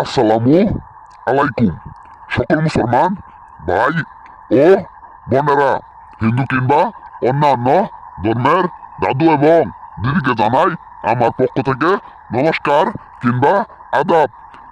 আসসালামু আলাইকুম। সকল মুসলমান, ভাই ও বোনেরা, হিন্দু কিংবা অন্যান্য ধর্মের দাদু এবং দিদিকে জানাই আমার পক্ষ থেকে নমস্কার কিংবা আদাব।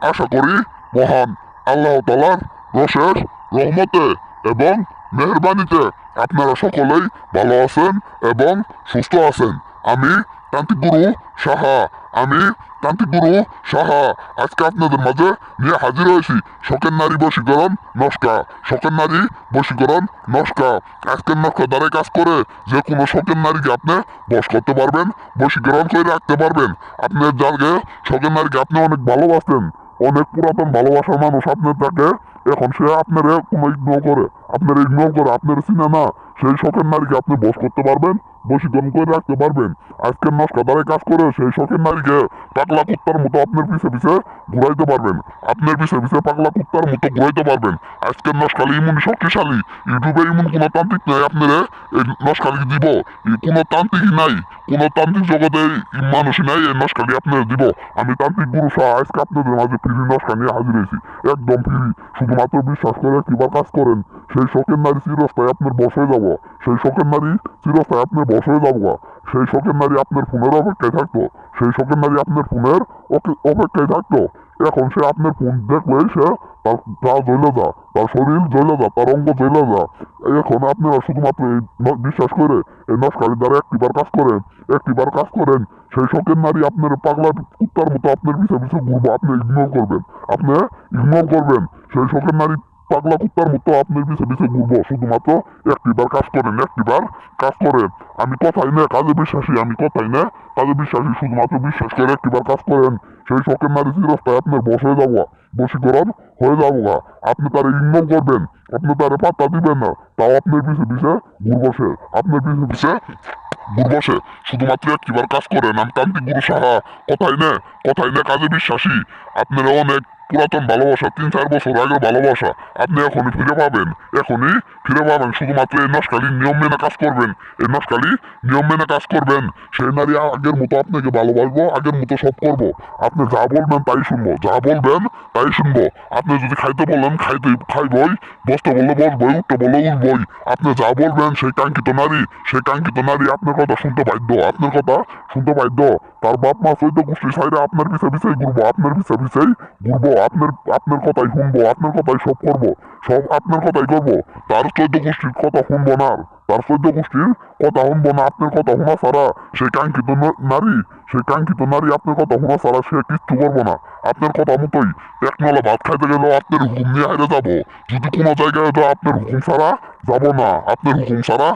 আশা করি মহান আল্লাহ তালার রসের রহমতে এবং মেহরবানিতে আপনারা সকলেই ভালো আছেন এবং সুস্থ আছেন। আমি তান্ত্রিক গুরু সাহা আমি তান্ত্রিক গুরু সাহা, আজকে আপনাদের মাঝে নিয়ে হাজির হয়েছি। শখের নারী বশীকরণ, নস্কা। শখের নারী বশীকরণ, নস্কা। আজকের নস্কা দ্বারা কাজ করে, যে কোনো শখের নারীকে আপনি বশ করতে পারবেন, বশীকরণ করে রাখতে পারবেন। আপনার যাকে শখের নারীকে আপনি অনেক ভালোবাসতেন, অনেক পুরাতন ভালোবাসার মানুষ আপনার তাকে, এখন সে আপনার কোনো ইগনোর করে, আপনার ইগনোর করে, আপনার চিনে না, সেই শখের নারীকে আপনি বশ করতে পারবেন। বশীকরণ করে রাখতে পারবেন। আজকের নস্কা দ্বারা কাজ করে সেই শখের নারীকে পাগলা কুত্তার মতো আপনার পিছে পিছে ঘুরাইতে পারবেন। আপনার পিছে পিছে পাগলা কুত্তার মতো ঘুরাইতে পারবেন। আজকের নস্কালি ইমন শক্তিশালী। ইউটিউবে ইমন কোনো তান্ত্রিক নাই আপনারা। এই নস্কালি দিব। এই কোনো তান্ত্রিকই নাই। কোনো তান্ত্রিক জগতে মানুষই নাই, এই নস্কালি আপনারা দিব। আমি তান্ত্রিক গুরু শাহ আজকে আপনাদের মাঝে ফ্রি নস্কা নিয়ে হাজির হয়েছি। একদম ফ্রি। শুধুমাত্র বিশ্বাস করে কিবার কাজ করেন। সেই শখের নারী চিরস্থায় আপনার বসে যাব। সেই শখের নারী চিরস্থায় আপনার বস হয়ে যাব সেই শখের নারী আপনার ফোনের অপেক্ষায় থাকতো। সেই শখের নারী আপনার ফোনের অপে- অপেক্ষায় থাকতো। এখন সে আপনার ফোন দেখলেই সে তার গা জ্বলে যা তার শরীর জ্বলে যা তার অঙ্গ জ্বলে যা এখন আপনারা শুধুমাত্র এই বিশ্বাস করে, এই নস্কারি দ্বারা একটিবার কাজ করেন, একটিবার কাজ করেন, সেই শখের নারী আপনার পাগলা কুত্তার মতো আপনার পিছে পিছে ঘুরবো, আপনি ইগনোর করবেন। আপনি ইগনোর করবেন। সেই শখের নারী পাগলা কুত্তার মতো আপনার পিছে পিছে ঘুরবো, শুধুমাত্র একটিবার কাজ করেন, একটিবার কাজ করেন। আমি কথাই না, কাজে বিশ্বাসী, আমি কথাই না, কাজে বিশ্বাসী, শুধুমাত্র বিশ্বাস করে একটিবার কাজ করেন। সেই শখের নারী চিরস্থায়, আপনার বস হয়ে যাব, বশীকরণ হয়ে যাব গা। আপনি তার ইগনোর করবেন, আপনি তারে পাত্তা দিবেন না, তাও আপনার পিছে পিছে ঘুরবো সে, আপনার পিছে পিছে ঘুরবো সে। শুধুমাত্র একটিবার কাজ করেন, আমি তান্ত্রিক গুরু সাহা, কথাই না কথাই না, কাজে বিশ্বাসী। আপনারা অনেক পুরাতন ভালোবাসা, তিন চার বছর আগের ভালোবাসা, আপনি এখনই ফিরে পাবেন। এখনই ফিরে পাবেন, শুধুমাত্র এই নস্কালি নিয়ম মেনে কাজ করবেন। এই নস্কালি নিয়ম মেনে কাজ করবেন। সেই নারী আগের মতো আপনাকে ভালোবাসবো, আগের মতো সব করব। আপনি যা বলবেন তাই শুনব, যা বলবেন তাই শুনব। আপনি যদি খাইতে বললেন খাইতে খাইবই, বসতে বললে বসবই, উঠতে বললে উঠবই। আপনি যা বলবেন, সেই কাঙ্ক্ষিত নারী, সেই কাঙ্ক্ষিত নারী আপনার কথা শুনতে বাধ্য, আপনার কথা শুনতে বাধ্য। তার বাপ মা চৈদ্য গোষ্ঠী সাইডে আপনার পিছে পিছাই ঘুরবো, আপনার পিছে পিছাই ঘুরবো, আপনার আপনার কথাই শুনব, আপনার কথাই সব করব, সব আপনার কথাই করব, তার চৈদ্য গোষ্ঠীর কথা শুনব না। আর। তার চৈদ্য গোষ্ঠীর কথা শুনব না, আপনার কথা শোনা ছাড়া কাঙ্ক্ষিত নারী কাঙ্ক্ষিত নারী আপনার কথা শোনা ছাড়া সে কিচ্ছু করব না। আপনার কথা মতোই এক নলা ভাত খাইতে গেলেও আপনার হুকুম নিয়ে যদি কোনো জায়গায় তো আপনার হুকুম ছাড়া না, আপনার হুকুম ছাড়া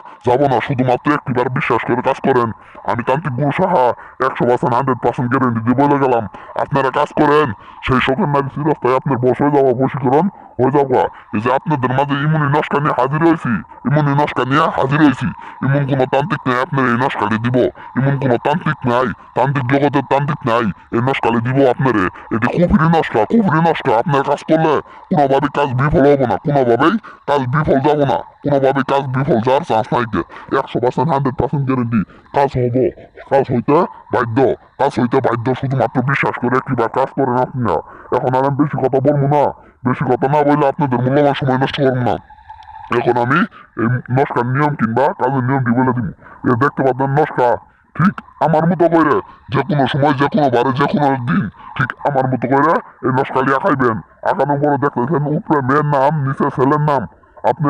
না, শুধুমাত্র বিশ্বাস করে কাজ করেন। আমি তান্ত্রিক গুরু সাহা, একশো পার্সেন্ট হান্ড্রেড পার্সেন্ট গ্যারেন্টি দিয়ে বলে গেলাম, আপনারা কাজ করেন। সেই শোকের নারী চিরস্থায় আপনার বস হয়ে যাওয়া, বশীকরণ হয়ে যাব এই যে আপনাদের মাঝে ইমুনি নস্কা নিয়ে হাজির হয়েছি, ইমুনি নস্কা নিয়ে হয়েছি ইমন কোনো তান্ত্রিক নাই আপনার, এই নস্কালি দিব। ইমন কোনো তান্ত্রিক নাই, তান্ত্রিক জগতের তান্ত্রিক নাই, এই নস্কালি দিব আপনারে। এটি কুফরি নস্কা কুফরি নস্কা আপনার কাজ করলে কোনোভাবে কাজ বিফল হব না, কোনোভাবেই কাজ বিফল যাব না কোনোভাবে কাজ বিফল যাওয়ার চান্স নাই একশো পার্সেন্ট হান্ড্রেড পার্সেন্ট গ্যারেন্টি কাজ হব, কাজ হইতে বাধ্য, কাজ হইতে বাধ্য, শুধুমাত্র বিশ্বাস করে একটিবার কাজ করেন আপনারা এখন আর আমি বেশি কথা বলব না, বেশি কথা না বললে আপনাদের মূল্যবান সময় নষ্ট করব না। এখন আমি এই নস্কার নিয়ম কিংবা কাজের নিয়মটি বলে দিব দেখতে পাচ্ছেন নস্কা ঠিক আমার মতো করে যে কোনো সময় যে কোনো বারে যে কোনো দিন ঠিক আমার মতো করে এই নস্কালি আঁকাইবেন আঁকানোর পরে দেখতেছেন উপরে মেয়ের নাম নিচে ছেলের নাম আপনি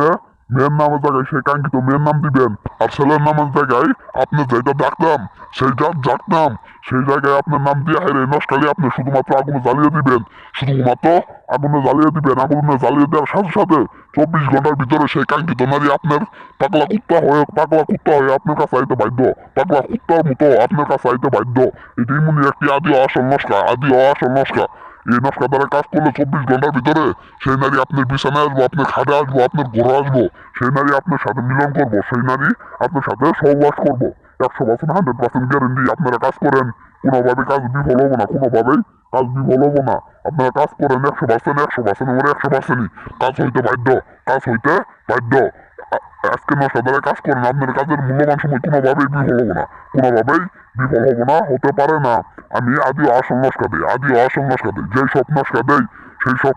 মেয়ের নামের জায়গায় সেই কাঙ্ক্ষিত মেয়ের নাম দিবেন। আর ছেলের নামের জায়গায় আপনি যেটা ডাকতাম সেইটা ডাকতাম সেই জায়গায় আপনার নাম দিয়ে হাইরে নস্কালি আপনি শুধুমাত্র আগুনে জ্বালিয়ে দিবেন। শুধুমাত্র আগুনে জ্বালিয়ে দিবেন, আগুনে জ্বালিয়ে দেওয়ার সাথে সাথে চব্বিশ ঘণ্টার ভিতরে সেই কাঙ্ক্ষিত নারী আপনার পাগলা কুত্তা হয়ে, পাগলা কুত্তা হয়ে আপনার কাছে আইতে বাধ্য। পাগলা কুত্তার মতো আপনার কাছে আইতে বাধ্য। এটি মনে একটি আদি ও আসল নস্কা আদি ও আসল নস্কা। এই নস্কা দ্বারা কাজ করলে চব্বিশ ঘণ্টার ভিতরে। সেই নারী আপনার বিছানায় আসব, আপনার খাটে আসব, আপনার ঘরে আসব। সেই নারী আপনার সাথে মিলন করব, সেই নারী আপনার সাথে সহবাস করব। একশো পার্সেন্ট হান্ড্রেড পার্সেন্ট গ্যারেন্টি আপনারা কাজ করেন। কোনোভাবে কাজ বিফল হব না, কোনোভাবেই কাজ বিফল হব না। আপনারা কাজ করেন একশো পার্সেন্ট একশো পার্সেন্ট, ওরা একশো পার্সেন্টই। কাজ হইতে বাধ্য, কাজ হইতে বাধ্য। আজকে নষ্ট ধরে কাজ করেন, আপনার কাজের মূল্যবান সময় কোনোভাবেই বিফল হব না। কোনোভাবেই বিফল হব না, হতে পারে না। আমি আদি আসল দিই, আদি আসল দিই। যেই সব দেই, সেই সব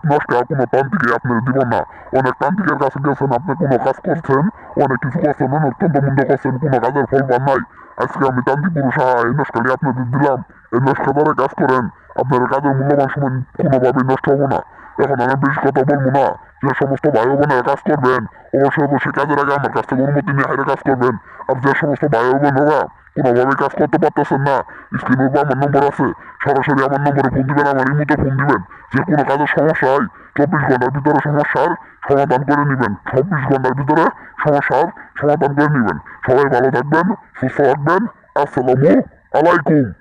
কোনো তান্ত্রিকে আপনার দিব না। অনেক তান্ত্রিকের কাছে গেছেন, আপনি কোনো কাজ করছেন, অনেক কিছু করছেন, অনেক তন্তমুন্দ করছেন, কোনো কাজের ফল পান নাই। আজকে আমি তান্ত্রিক পুরুষ এই নস্কালি আপনাদের দিলাম। এই নস্কা দ্বারা কাজ করেন, আপনার কাজের মূল্যবান সময় কোনোভাবেই নষ্ট হব না। এখন আমি বেশি কথা বলব না। যে সমস্ত ভাই বোনেরা কাজ করবেন, অবশ্যই অবশ্যই কাজের আগে আমার কাছ থেকে অনুমতি নিয়ে হাইরে কাজ করবেন। আর যে সমস্ত ভাই বোনেরা কোনোভাবে কাজ করতে পারতেছেন না স্ক্রিনের উপর আমার নম্বর আছে, সরাসরি আমার নম্বরে ফোন দিবেন, আমার ইমুতে ফোন দিবেন। যে কোনো কাজের সমস্যা হয়, চব্বিশ ঘণ্টার ভিতরে সমস্যার সমাধান করে নেবেন। চব্বিশ ঘণ্টার ভিতরে সমস্যার সমাধান করে নেবেন। সবাই ভালো থাকবেন, সুস্থ থাকবেন। আসসালামু আলাইকুম।